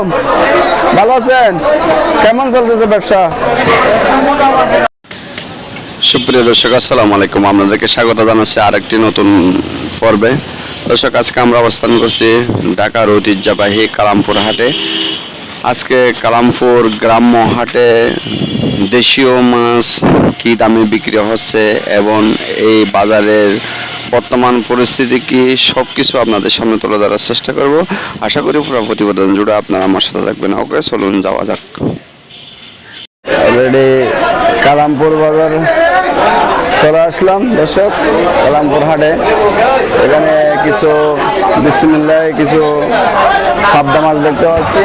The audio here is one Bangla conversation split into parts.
আলাইকুম। ভালো আছেন? কেমন চলতেছে ব্যবসা? সুপ্রিয় দর্শক, আসসালামু আলাইকুম। আপনাদেরকে স্বাগত জানাচ্ছি আরেকটি নতুন পর্বে। দর্শক, আজকে আমরা অবস্থান করছি ঢাকার ঐতিহ্যবাহী কালামপুর হাটে। আজকে কালামপুর গ্রাম্য হাটে দেশীয় মাছ কী দামে বিক্রি হচ্ছে এবং এই বাজারের বর্তমান পরিস্থিতি কি সব কিছু আপনাদের সামনে তুলে ধরার চেষ্টা করব। আশা করি পুরো প্রতিবেদন জুড়ে আপনারা আমার সাথে থাকবেন। ওকে, চলুন যাওয়া যাক। অলরেডি কালামপুর বাজার চলে আসলাম, দর্শক। কালামপুর হাটে। এখানে কিছু বিসমিল্লায় কিছু পাবদা মাছ দেখতে পাচ্ছি।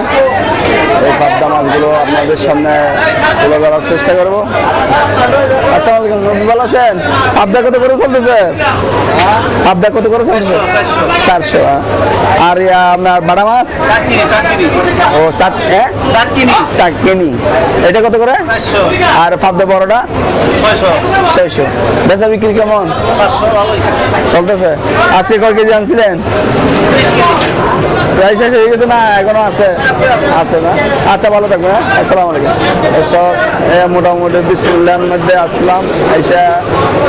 এই পাবদা মাছগুলো আপনাদের সামনে তুলে ধরার চেষ্টা করব। আসসালামু ভালো আছেন? পাবদা কত করে চলতেছে? পাবদা কত করে চলতেছে? চারশো আর আপনার বাটা মাছ? ও হ্যাঁ টাকিনি এটা কত করে? আর পাবদা বড়টা ছয়শো। বেচা বিক্রি কেমন? চলতেছে। আজকে কয় কেজি আনছিলেন? প্রায় শেষ হয়ে গেছে না এখনও আছে। আছে না? আচ্ছা ভালো থাকবেন হ্যাঁ? আসসালামু আলাইকুম। এসব মোটামুটি বিসমুল্লার মধ্যে আসলাম এসে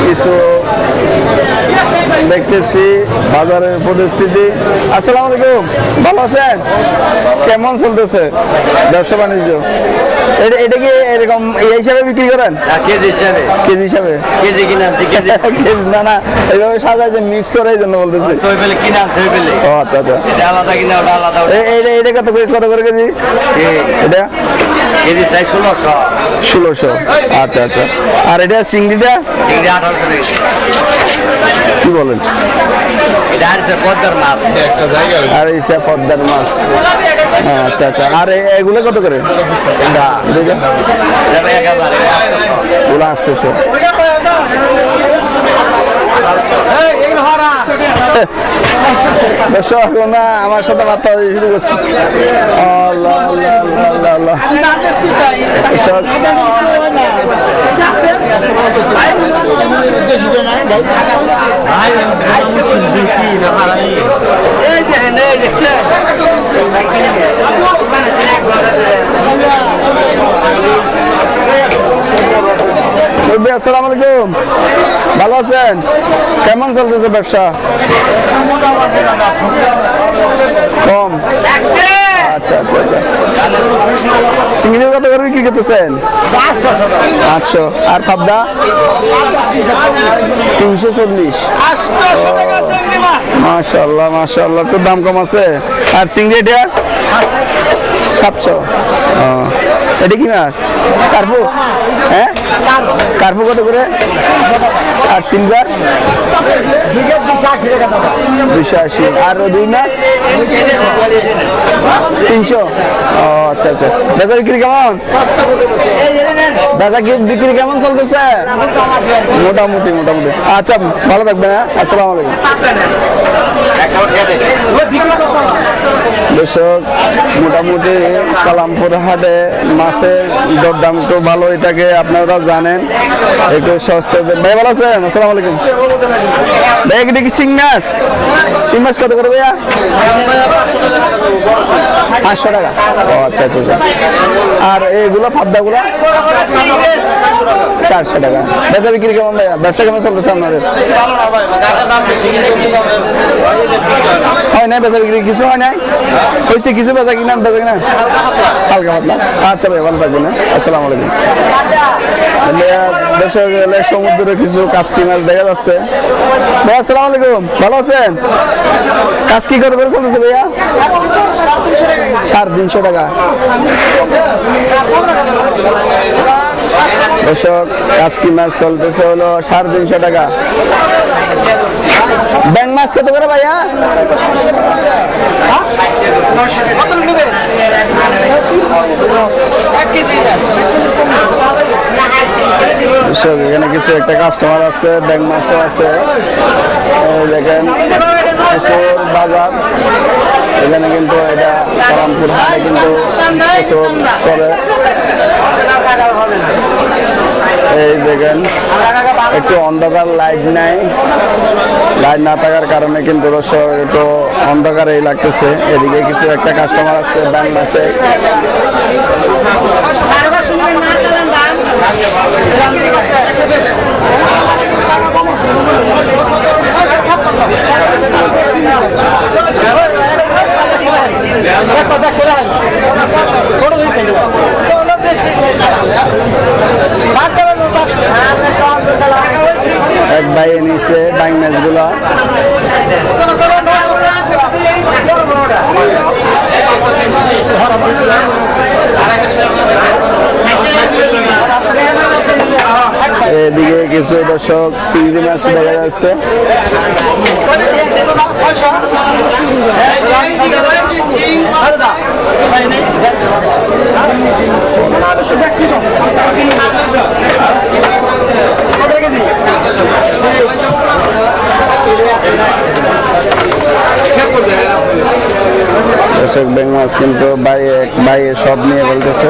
কিছু দেখতেছি বাজারের পরিস্থিতি। আসসালামু আলাইকুম ভালো আছেন? কেমন চলতেছে ব্যবসা বাণিজ্য? এটা কি এরকম এই হিসাবে বিক্রি করেন? কেজি হিসাবে। কেজি হিসাবে? কেজি না না এইভাবে সাজায় যে মিক্স করে এই জন্য বলতেছি। ও আচ্ছা আচ্ছা। আলাদা কিনা ওটা আলাদা এটা এটা কত করে কত করে কেজি? এটা? কেজি চাই ষোলোশো। ষোলোশো। আচ্ছা আচ্ছা। আর এটা চিংড়িটা? কি বলেন? আর এই পদ্মার মাছ। হ্যাঁ, আচ্ছা আচ্ছা। আর এগুলো কত করে? এটা। দুইটা এটা এক হাজার এটা আটশোশো। ওগুলো আটশোশো আমার সাথে মাথা শুরু করছি। আল্লাহ আসসালামু আলাইকুম। ভালো আছেন? কেমন চলতেছে ব্যবসা? কম। আচ্ছা আচ্ছা আচ্ছা। সিঙ্গিল কত করে কি করতেছেন? আটশো আর পাবদা তিনশো চল্লিশ। মাশাল্লাহ মাশাল্লাহ তো দাম কম আছে? আর চিংড়ি এটা সাতশো। এটা কি মাছ? কার্পু। হ্যাঁ? কার্পু কত করে? আর সিলভার? দুশো আশি। আর দুই মাছ? তিনশো। ও আচ্ছা আচ্ছা। বেচা বিক্রি কেমন? বেচা বিক্রি কেমন চলতেছে? মোটামুটি মোটামুটি। আচ্ছা ভালো থাকবেন হ্যাঁ? আসসালামু আলাইকুম। দর্শক মোটামুটি কালামপুর হাটে মাছের দরদাম একটু ভালোই থাকে, আপনারা জানেন। একটু সস্তা ভাই, ভালো আছেন? আসসালামু আলাইকুম। ভাই এটা কি শিং মাছ? শিং মাছ কত করে ভাইয়া? পাঁচশো টাকা। ও আচ্ছা আচ্ছা আচ্ছা। আর এইগুলো ফাদ্দাগুলো? চারশো টাকা। বেচা বিক্রি কেমন ভাইয়া? ব্যবসা কেমন চলতেছে আপনাদের? হয় নাই, বেচা বিক্রি? কিছু হয় নাই? হয়েছে, কিছু বেচা কিনা বেচা কিনা? হালকা পাতলা। আচ্ছা ভাই, ভালো থাকবেন হ্যাঁ? আসসালামু আলাইকুম। দেশে গেলে সমুদ্রে কিছু কাজকি মাছ দেখা যাচ্ছে। ভাই আসসালামু আলাইকুম। ভালো আছেন? কাজকি কত করে চলতেছে ভাইয়া? সাড়ে তিনশো টাকা। দর্শক কাজকি মাছ চলতেছে হলো সাড়ে তিনশো টাকা। ব্যাং মাছ কত করে ভাইয়া? এখানে কিছু একটা কাস্টমার আছে ব্যাং মাছও আছে। দেখেন বাজার। এখানে কিন্তু এটা কালামপুর হাটে কিন্তু চলে। এই দেখেন, একটু অন্ধকার লাইট নাই। লাইট না থাকার কারণে কিন্তু দর্শক একটু অন্ধকারেই লাগতেছে। এদিকে কিছু একটা কাস্টমার আছে ব্যাংক আছে। এক নিচে এদিকে কিছু দর্শক সিঙ্গি মাছ দেখা যাচ্ছে। দর্শক ব্যাংক মাছ কিন্তু বাইরে বাইরে সব নিয়ে বলতেছে।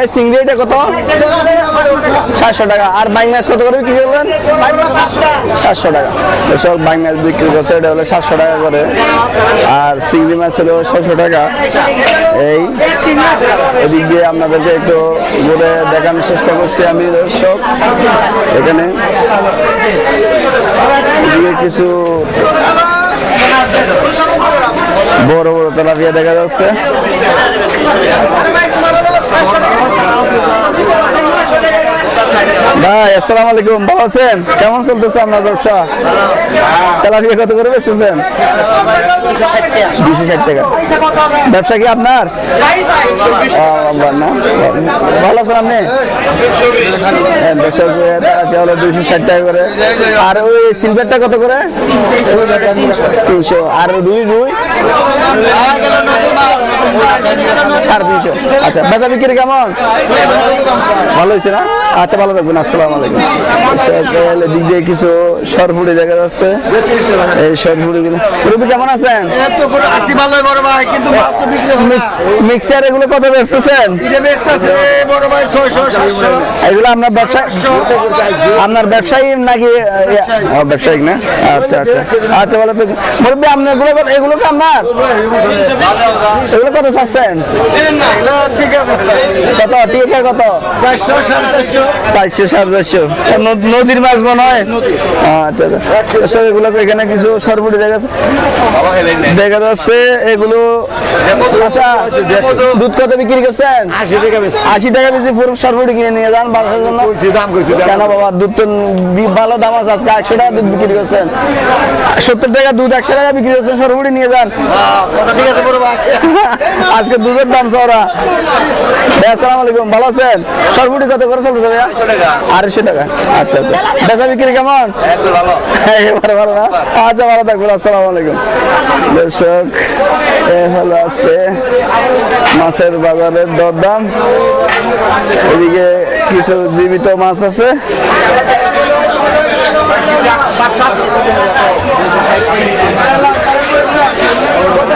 ভাই চিংড়ি এটা কত? সাতশো টাকা। আর বাইং মাছ কত করে বিক্রি করলেন? সাতশো টাকা। এসব বাইং মাছ বিক্রি করছে, এটা হলো সাতশো টাকা করে। আর চিংড়ি মাছ হলো ছশো টাকা। এই, এদিক দিয়ে আপনাদেরকে একটু ঘুরে দেখানোর চেষ্টা করছি আমি, দর্শক। এখানে কিছু বড় বড় তেলাপিয়া দেখা যাচ্ছে। 一緒た。ভাই, আসসালামু আলাইকুম। ভালো আছেন? কেমন চলতেছে আপনার ব্যবসা? তেলাপিয়া কত করে বেচতেছেন? দুশো ষাট টাকা। ব্যবসা কি আপনার? ভালো আছেন আপনি? হলো দুশো ষাট টাকা করে। আর ওই সিলভারটা কত করে? তিনশো আর রুই রুই? সাড়ে তিনশো। আচ্ছা বেচা বিক্রি কেমন? ভালো হয়েছে না? আচ্ছা ভালো থাকবেন আসসালামু আলাইকুম। দিক দিয়ে কিছু সরফুড়ি দেখা যাচ্ছে। এই সরফুড়ি গুলো রুবি কেমন আছেন? আছি বড় ভাই কিন্তু মাছ তো বিক্রি না। মিক্স- মিক্সার এগুলো কত বেচতেছেন? বড় ভাই এগুলো আপনার ব্যবসা আপনার ব্যবসায়ী নাকি ব্যবসায়িক না? আচ্ছা আচ্ছা। আচ্ছা ভালো তো মুরব্বী আপনার এগুলো কত- এগুলো কি আপনার? এগুলো কত চাচ্ছেন? কত? টিকা কত? চারশো সাড়ে চারশো। নদীর মাছ মনে হয়? আচ্ছা আচ্ছা। এগুলো এখানে কিছু সরপুরি দেখা দেখা যাচ্ছে এগুলো আচ্ছা দুধ কত বিক্রি করছেন? আশি টাকা বেশি আশি টাকা বেশি পুরো সরপুরি কিনে নিয়ে যান বারোশোর জন্য। কেন বাবা দুধ তো ভালো দাম আছে আজকে একশো টাকা দুধ বিক্রি করছেন। সত্তর টাকা দুধ একশো টাকা বিক্রি করছেন সরপুরি নিয়ে যান। ঠিক আছে আজকে দুধের দাম চওড়া আসসালামু আলাইকুম ভালো আছেন? সরপুরি কত করে চলতেছে ভাইয়া? আড়াইশো টাকা। আচ্ছা আচ্ছা। বেচা বিক্রি কেমন? এবারে ভালো না? আচ্ছা ভালো থাকবেন আসসালামু আলাইকুম। দর্শক এ হলো আজকে মাছের বাজারের দরদাম। এদিকে কিছু জীবিত মাছ আছে।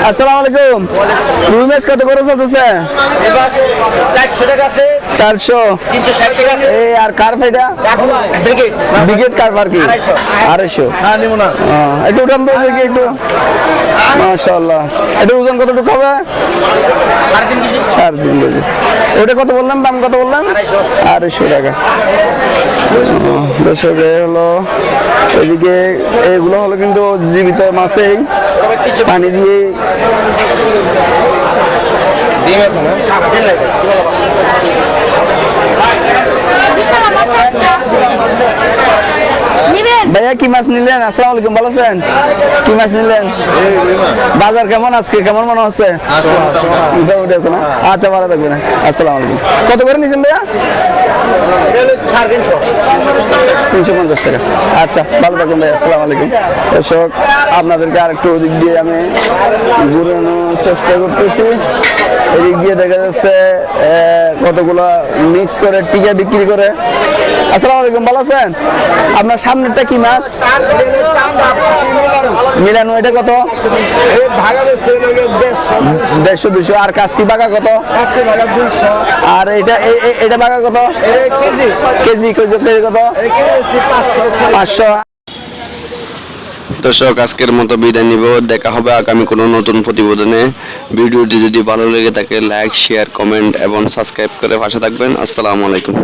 আসসালামু আলাইকুম। রুই মাছ কত করে চলতেছে? চারশো টাকা আছে। চারশো। এই আর কার ব্রিগেড বিকেট কারবার কি? আড়াইশো। একটু উঠান তো দেখি একটু। মাশাল্লাহ এটা ওজন কতটুকু হবে? সাড়ে তিন কেজি। ওটা কত বললাম দাম কত বললাম আড়াইশো। টাকা। দর্শক হলো এদিকে এগুলো হলো কিন্তু জীবিত মাছেই। পানি দিয়ে ডিম আছে না নিবেন ভাইয়া কি মাছ নিলেন? আসসালামু আলাইকুম, ভালো আছেন? কি মাছ নিলেন? বাজার কেমন আজকে? কেমন মনে হচ্ছে? মোটামুটি আচ্ছা ভালো থাকবেন। আসসালামু আলাইকুম। কত করে নিয়েছেন ভাইয়া? তিনশো পঞ্চাশ টাকা। আচ্ছা ভালো থাকুন ভাই আসসালামু আলাইকুম। দর্শক, আপনাদেরকে আরেকটু ওদিক দিয়ে আমি ঘুরানোর চেষ্টা করতেছি। এদিক দিয়ে দেখা যাচ্ছে কতগুলো মিক্স করে টিকা বিক্রি করে। আসসালামু আলাইকুম ভালো আছেন? আপনার সামনেরটা কি মাছ? মিলানো এটা কত? দেড়শো দুশো আর কাজকি বাঘা কত? আর এটা এটা বাঘা কত? কেজি। কেজি কেজি কত? পাঁচশো। দর্শক, আজকের মতো বিদায় নিব। দেখা হবে আগামী কোনো নতুন প্রতিবেদনে। ভিডিওটি যদি ভালো লেগে থাকে লাইক শেয়ার কমেন্ট এবং সাবস্ক্রাইব করে পাশে থাকবেন। আসসালামু আলাইকুম।